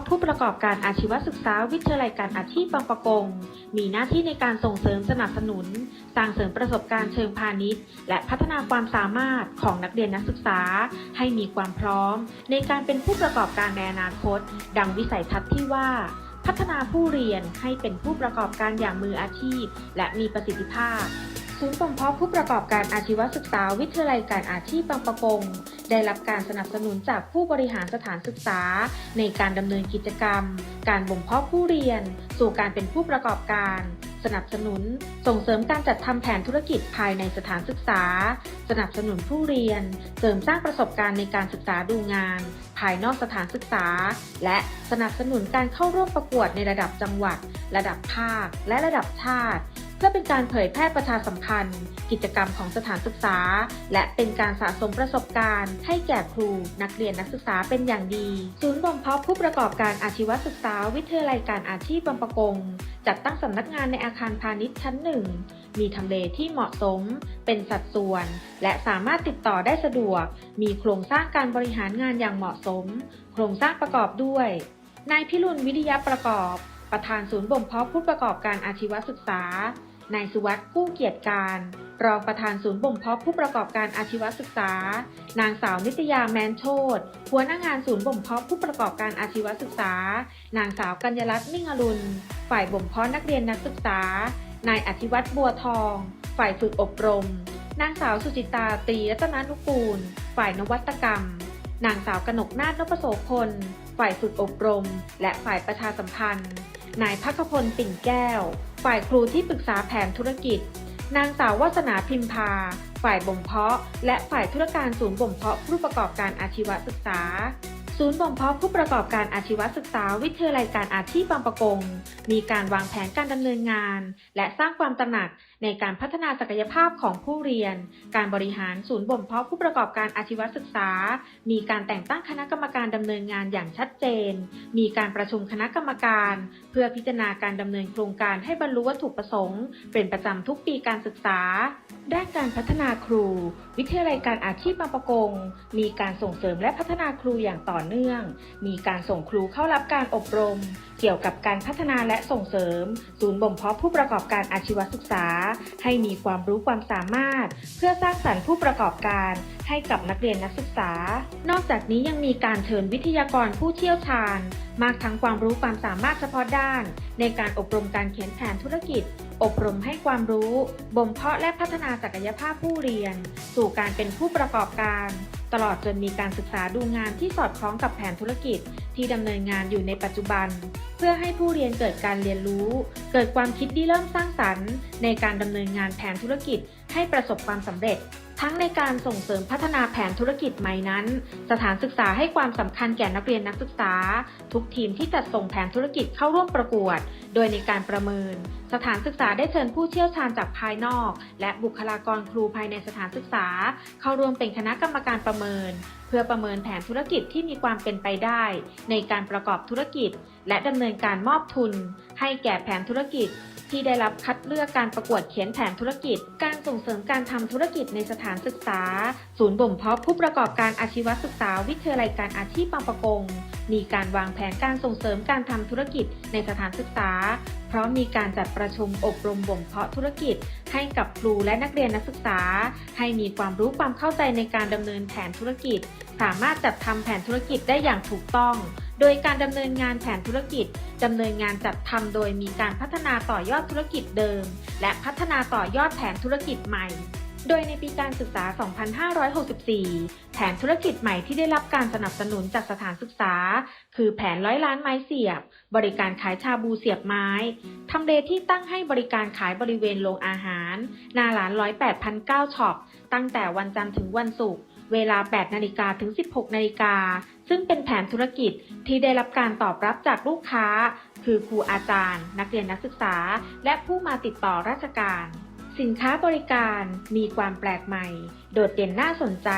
ะผู้ประกอบการอาชีวศึกษาวิทยาลัยการอาชีพบางประกง มีหน้าที่ในการส่งเสริมสนับสนุน สร้างเสริมประสบการณ์เชิงพาณิชย์ และพัฒนาความสามารถของนักเรียนนักศึกษา ให้มีความพร้อม ในการเป็นผู้ประกอบการในอนาคต ดังวิสัยทัศน์ที่ว่าพัฒนาผู้เรียนให้เป็นผู้ประกอบการอย่างมืออาชีพ และมีประสิทธิภาพ ศูนย์บ่มเพาะผู้ประกอบการอาชีวศึกษาวิทยาลัยการอาชีพบางประกง ได้รับการสนับสนุนจากผู้บริหารสถานศึกษา ในการดำเนินกิจกรรม การบ่มเพาะผู้เรียน สู่การเป็นผู้ประกอบการ สนับสนุน ส่งเสริมการจัดทำแผนธุรกิจภายในสถานศึกษา สนับสนุนผู้เรียน เสริมสร้างประสบการณ์ในการศึกษาดูงาน ภายนอกสถานศึกษา และสนับสนุนการเข้าร่วมประกวดในระดับจังหวัด ระดับภาค และระดับชาติ พื่อเป็นการเผยแพร่ประชาสัมพันธ์ กิจกรรมของสถานศึกษา และเป็นการสะสมประสบการณ์ ให้แก่ครู นักเรียนนักศึกษาเป็นอย่างดี ศูนย์บ่มเพาะผู้ประกอบการอาชีวศึกษา วิทยาลัยการอาชีพบางปะกงจัดตั้งสำนักงานในอาคารพาณิชย์ชั้นหนึ่งมีทำเลที่เหมาะสม เป็นสัดส่วน และสามารถติดต่อได้สะดวก มีโครงสร้างการบริหารงานอย่างเหมาะสม โครงสร้างประกอบด้วย นายพิรุณวิริยะประกอบ ประธานศูนย์บ่มเพาะผู้ประกอบการอาชีวศึกษา นายสุวัสด์กู้เกียรติการ รองประธานศูนย์บ่มเพาะผู้ประกอบการอาชีวศึกษา นางสาวนิตยาแมนโชตหัวหน้างานศูนย์บ่มเพาะผู้ประกอบการอาชีวศึกษา นางสาวกัญญรัตน์นิ่งอรุณ ฝ่ายบ่มเพาะนักเรียนนักศึกษา นายอธิวัตรบัวทอง ฝ่ายฝึกอบรม นางสาวสุจิตาตรีรัตนานุกูล ฝ่ายนวัตกรรม นางสาวกนกนาถนพโสพล ฝ่ายฝึกอบรม และฝ่ายประชาสัมพันธ์ นายพักพลปิ่นแก้ว ฝ่ายครูที่ปรึกษาแผนธุรกิจ นางสาววัสนาพิมพา ฝ่ายบ่มเพาะ และฝ่ายธุรการศูนย์บ่มเพาะผู้ประกอบการอาชีวศึกษา ศูนย์บ่มเพาะผู้ประกอบการอาชีวศึกษา วิทยาลัยการอาชีพบางประกง มีการวางแผนการดำเนินงาน และสร้างความตระหนัก ในการพัฒนาศักยภาพของผู้เรียน การบริหารศูนย์บ่มเพาะผู้ประกอบการอาชีวศึกษา มีการแต่งตั้งคณะกรรมการดำเนินงานอย่างชัดเจน มีการประชุมคณะกรรมการ เพื่อพิจารณาการดำเนินโครงการให้บรรลุวัตถุประสงค์ เป็นประจำทุกปีการศึกษา ด้านการพัฒนาครู วิทยาลัยการอาชีพบางประกง มีการส่งเสริมและพัฒนาครูอย่างต่อเนื่อง มีการส่งครูเข้ารับการอบรม เกี่ยวกับการพัฒนาและส่งเสริม ศูนย์บ่มเพาะผู้ประกอบการอาชีวศึกษาให้มีความรู้ความสามารถ เพื่อสร้างสรรค์ผู้ประกอบการให้กับนักเรียนนักศึกษา นอกจากนี้ยังมีการเชิญวิทยากรผู้เชี่ยวชาญ มากทั้งความรู้ความสามารถเฉพาะด้าน ในการอบรมการเขียนแผนธุรกิจ อบรมให้ความรู้ บ่มเพาะและพัฒนาศักยภาพผู้เรียน สู่การเป็นผู้ประกอบการ ตลอดจนมีการศึกษาดูงานที่สอดคล้องกับแผนธุรกิจที่ดำเนินงานอยู่ในปัจจุบัน เพื่อให้ผู้เรียนเกิดการเรียนรู้ เกิดความคิดที่เริ่มสร้างสรรค์ ในการดำเนินงานแผนธุรกิจให้ประสบความสำเร็จ ทั้งในการส่งเสริมพัฒนาแผนธุรกิจใหม่นั้น สถานศึกษาให้ความสำคัญแก่นักเรียนนักศึกษา ทุกทีมที่จัดส่งแผนธุรกิจเข้าร่วมประกวด โดยในการประเมิน สถานศึกษาได้เชิญผู้เชี่ยวชาญจากภายนอก และบุคลากรครูภายในสถานศึกษา เข้าร่วมเป็นคณะกรรมการประเมิน เพื่อประเมินแผนธุรกิจที่มีความเป็นไปได้ ในการประกอบธุรกิจ และดำเนินการมอบทุน ให้แก่แผนธุรกิจ ที่ได้รับคัดเลือกการประกวดเขียนแผนธุรกิจ การส่งเสริมการทำธุรกิจในสถานศึกษา ศูนย์บ่มเพาะผู้ประกอบการอาชีวศึกษาวิทยาลัยการอาชีพบางประกง มีการวางแผนการส่งเสริมการทำธุรกิจในสถานศึกษา เพราะมีการจัดประชุมอบรมบ่มเพาะธุรกิจ ให้กับครูและนักเรียนนักศึกษา ให้มีความรู้ความเข้าใจในการดำเนินแผนธุรกิจ สามารถจัดทำแผนธุรกิจได้อย่างถูกต้อง โดยการดำเนินงานแผนธุรกิจดำเนินงานจัดทำโดยมีการพัฒนาต่อยอดธุรกิจเดิม และพัฒนาต่อยอดแผนธุรกิจใหม่ โดยในปีการศึกษา 2564 แผนธุรกิจใหม่ที่ได้รับการสนับสนุนจากสถานศึกษา คือแผนร้อยล้านไม้เสียบ บริการขายชาบูเสียบไม้ทำเลที่ตั้งให้บริการขายบริเวณโรงอาหารหน้าร้านร้อยแปดพันเก้าช็อปตั้งแต่วันจันทร์ถึงวันศุกร์ เวลา 8 นาฬิกาถึง 16 นาฬิกา ซึ่งเป็นแผนธุรกิจที่ได้รับการตอบรับจากลูกค้า คือครูอาจารย์ นักเรียนนักศึกษา และผู้มาติดต่อราชการ สินค้าบริการมีความแปลกใหม่ โดดเด่นน่าสนใจ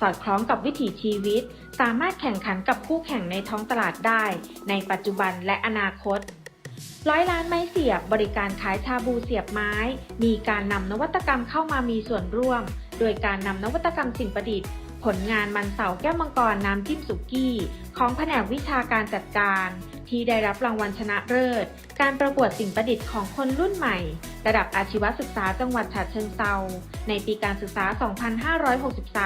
สอดคล้องกับวิถีชีวิต สามารถแข่งขันกับคู่แข่งในท้องตลาดได้ ในปัจจุบันและอนาคตร้อยล้านไม้เสียบบริการขายชาบูเสียบไม้ มีการนำนวัตกรรมเข้ามามีส่วนร่วม โดยการนำนวัตกรรมสิ่งประดิษฐ์ ผลงานมันเสาแก้วมังกรน้ำจิ้มสุกี้ ของแผนกวิชาการจัดการ ที่ได้รับรางวัลชนะเลิศ การประกวดสิ่งประดิษฐ์ของคนรุ่นใหม่ ระดับอาชีวศึกษาจังหวัดฉะเชิงเซาในปีการศึกษา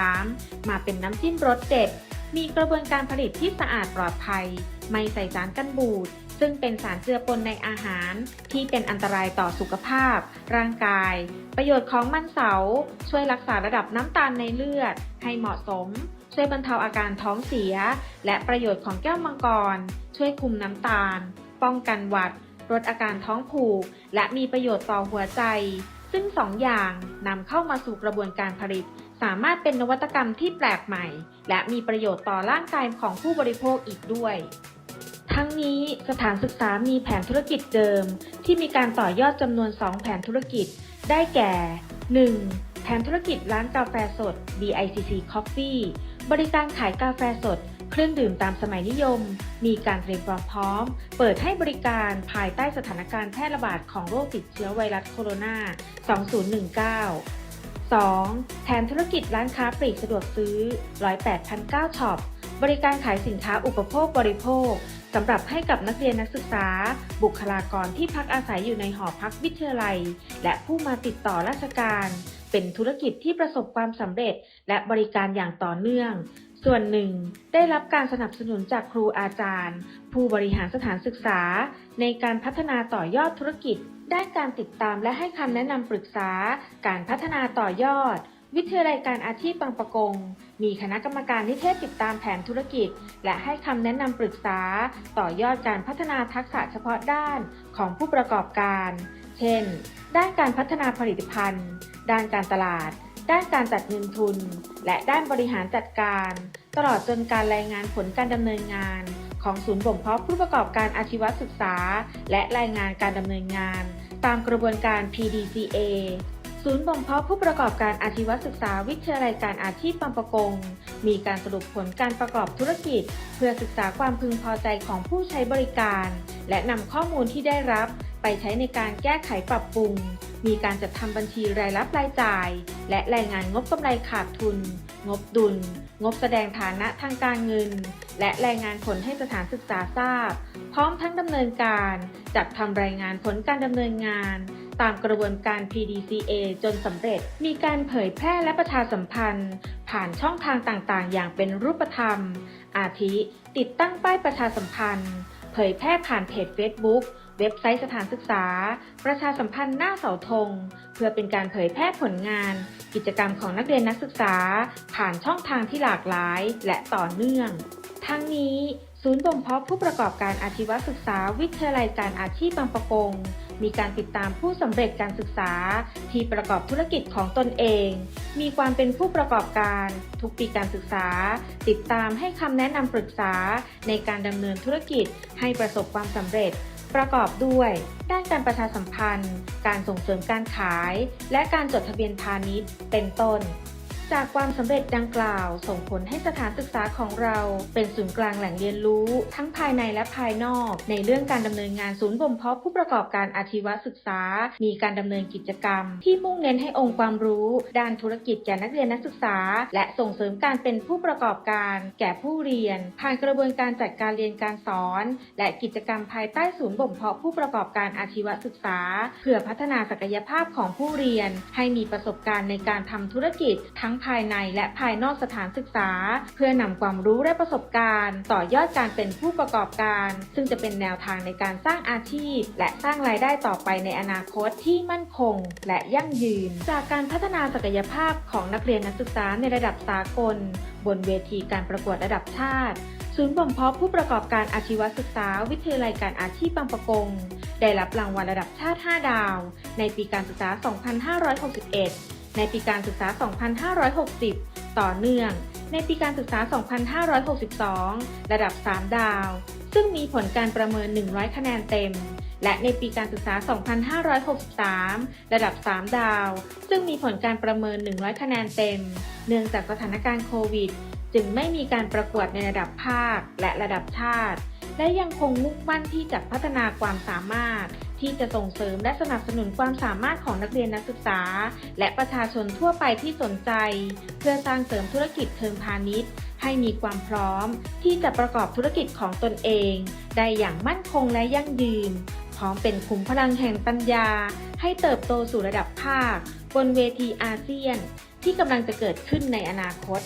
2563 มาเป็นน้ำจิ้มรสเด็ดมีกระบวนการผลิตที่สะอาดปลอดภัย ไม่ใส่สารกันบูด ซึ่งเป็นสารเจือปนในอาหารที่เป็นอันตรายต่อสุขภาพ ร่างกาย ประโยชน์ของมันเสา ช่วยรักษาระดับน้ำตาลในเลือด ให้เหมาะสม ช่วยบรรเทาอาการท้องเสีย และประโยชน์ของแก้วมังกร ช่วยคุมน้ำตาล ป้องกันหวัด ลดอาการท้องผูก และมีประโยชน์ต่อหัวใจ ซึ่งสองอย่างนำเข้ามาสู่กระบวนการผลิตสามารถเป็นนวัตกรรมที่แปลกใหม่ และมีประโยชน์ต่อร่างกายของผู้บริโภคอีกด้วย ทั้งนี้สถานศึกษามีแผนธุรกิจเดิม ที่มีการต่อยอดจำนวน 2 แผนธุรกิจ ได้แก่ 1. แผนธุรกิจร้านกาแฟสด BICC Coffee บริการขายกาแฟสด เครื่องดื่มตามสมัยนิยม มีการเตรียมความพร้อม เปิดให้บริการภายใต้สถานการณ์แพร่ระบาดของโรคติดเชื้อไวรัสโคโรนา 2019 2. แผนธุรกิจร้านค้าปลีกสะดวกซื้อ 108,9ช็อป บริการขายสินค้าอุปโภคบริโภค สำหรับให้กับนักเรียนนักศึกษา บุคลากรที่พักอาศัยอยู่ในหอพักวิทยาลัย และผู้มาติดต่อราชการ เป็นธุรกิจที่ประสบความสำเร็จ และบริการอย่างต่อเนื่อง ส่วนหนึ่ง ได้รับการสนับสนุนจากครูอาจารย์ ผู้บริหารสถานศึกษา ในการพัฒนาต่อยอดธุรกิจ ได้การติดตามและให้คำแนะนำปรึกษา การพัฒนาต่อยอด วิทยาลัยการอาชีพบางประกง มีคณะกรรมการนิเทศติดตามแผนธุรกิจ และให้คำแนะนำปรึกษา ต่อยอดการพัฒนาทักษะเฉพาะด้านของผู้ประกอบการ เช่น ด้านการพัฒนาผลิตภัณฑ์ ด้านการตลาด ด้านการจัดเงินทุน และด้านบริหารจัดการ ตลอดจนการรายงานผลการดำเนินงาน ของศูนย์บ่มเพาะผู้ประกอบการอาชีวศึกษา และรายงานการดำเนินงาน ตามกระบวนการ PDCA ศูนย์บ่มเพาะผู้ประกอบการอาชีวศึกษาวิทยาลัยการอาชีพบางประกง มีการสรุปผลการประกอบธุรกิจ เพื่อศึกษาความพึงพอใจของผู้ใช้บริการ และนำข้อมูลที่ได้รับ ไปใช้ในการแก้ไขปรับปรุง มีการจัดทำบัญชีรายรับรายจ่าย และรายงานงบกำไรขาดทุน งบดุล งบแสดงฐานะทางการเงิน และรายงานผลให้สถานศึกษาทราบ พร้อมทั้งดำเนินการ จัดทำรายงานผลการดำเนินงาน ตามกระบวนการ PDCA จนสำเร็จ มีการเผยแพร่และประชาสัมพันธ์ ผ่านช่องทางต่างๆ อย่างเป็นรูปธรรม อาทิ ติดตั้งป้ายประชาสัมพันธ์ เผยแพร่ผ่านเพจ Facebook เว็บไซต์สถานศึกษา ประชาสัมพันธ์หน้าเสาธง เพื่อเป็นการเผยแพร่ผลงาน กิจกรรมของนักเรียนนักศึกษา ผ่านช่องทางที่หลากหลายและต่อเนื่อง ทั้งนี้ ศูนย์บ่มเพาะผู้ประกอบการอาชีวศึกษาวิทยาลัยการอาชีพบางประกง มีการติดตามผู้สำเร็จการศึกษา ที่ประกอบธุรกิจของตนเอง มีความเป็นผู้ประกอบการ ทุกปีการศึกษา ติดตามให้คำแนะนำปรึกษา ในการดำเนินธุรกิจให้ประสบความสำเร็จ ประกอบด้วย ด้านการประชาสัมพันธ์ การส่งเสริมการขาย และการจดทะเบียนพาณิชย์ เป็นต้น จากความสำเร็จดังกล่าว ส่งผลให้สถานศึกษาของเรา เป็นศูนย์กลางแหล่งเรียนรู้ ทั้งภายในและภายนอก ในเรื่องการดำเนินงานศูนย์บ่มเพาะผู้ประกอบการอาชีวศึกษา มีการดำเนินกิจกรรม ที่มุ่งเน้นให้องค์ความรู้ ด้านธุรกิจแก่นักเรียนนักศึกษา และส่งเสริมการเป็นผู้ประกอบการ แก่ผู้เรียน ผ่านกระบวนการจัดการเรียนการสอน และกิจกรรมภายใต้ศูนย์บ่มเพาะผู้ประกอบการอาชีวศึกษา เพื่อพัฒนาศักยภาพของผู้เรียน ให้มีประสบการณ์ในการทำธุรกิจทั้งภายในและภายนอกสถานศึกษา เพื่อนำความรู้และประสบการณ์ ต่อยอดการเป็นผู้ประกอบการ ซึ่งจะเป็นแนวทางในการสร้างอาชีพ และสร้างรายได้ต่อไปในอนาคตที่มั่นคง และยั่งยืน จากการพัฒนาศักยภาพของนักเรียนนักศึกษาในระดับสากล บนเวทีการประกวดระดับชาติศูนย์บ่มเพาะผู้ประกอบการอาชีวศึกษา วิทยาลัยการอาชีพบางประกง ได้รับรางวัลระดับชาติ 5 ดาว ในปีการศึกษา 2561 ในปีการศึกษา 2560 ต่อเนื่อง ในปีการศึกษา 2562 ระดับ 3 ดาว ซึ่งมีผลการประเมิน 100 คะแนนเต็ม และในปีการศึกษา 2563 ระดับ 3 ดาว ซึ่งมีผลการประเมิน 100 คะแนนเต็ม เนื่องจากสถานการณ์โควิด จึงไม่มีการประกวดในระดับภาคและระดับชาติ และยังคงมุ่งมั่นที่จะพัฒนาความสามารถ ที่จะส่งเสริมและสนับสนุนความสามารถของนักเรียนนักศึกษา และประชาชนทั่วไปที่สนใจ เพื่อสร้างเสริมธุรกิจเชิงพาณิชย์ ให้มีความพร้อม ที่จะประกอบธุรกิจของตนเอง ได้อย่างมั่นคงและยั่งยืนพร้อมเป็นขุมพลังแห่งปัญญา ให้เติบโตสู่ระดับภาค บนเวทีอาเซียน ที่กำลังจะเกิดขึ้นในอนาคต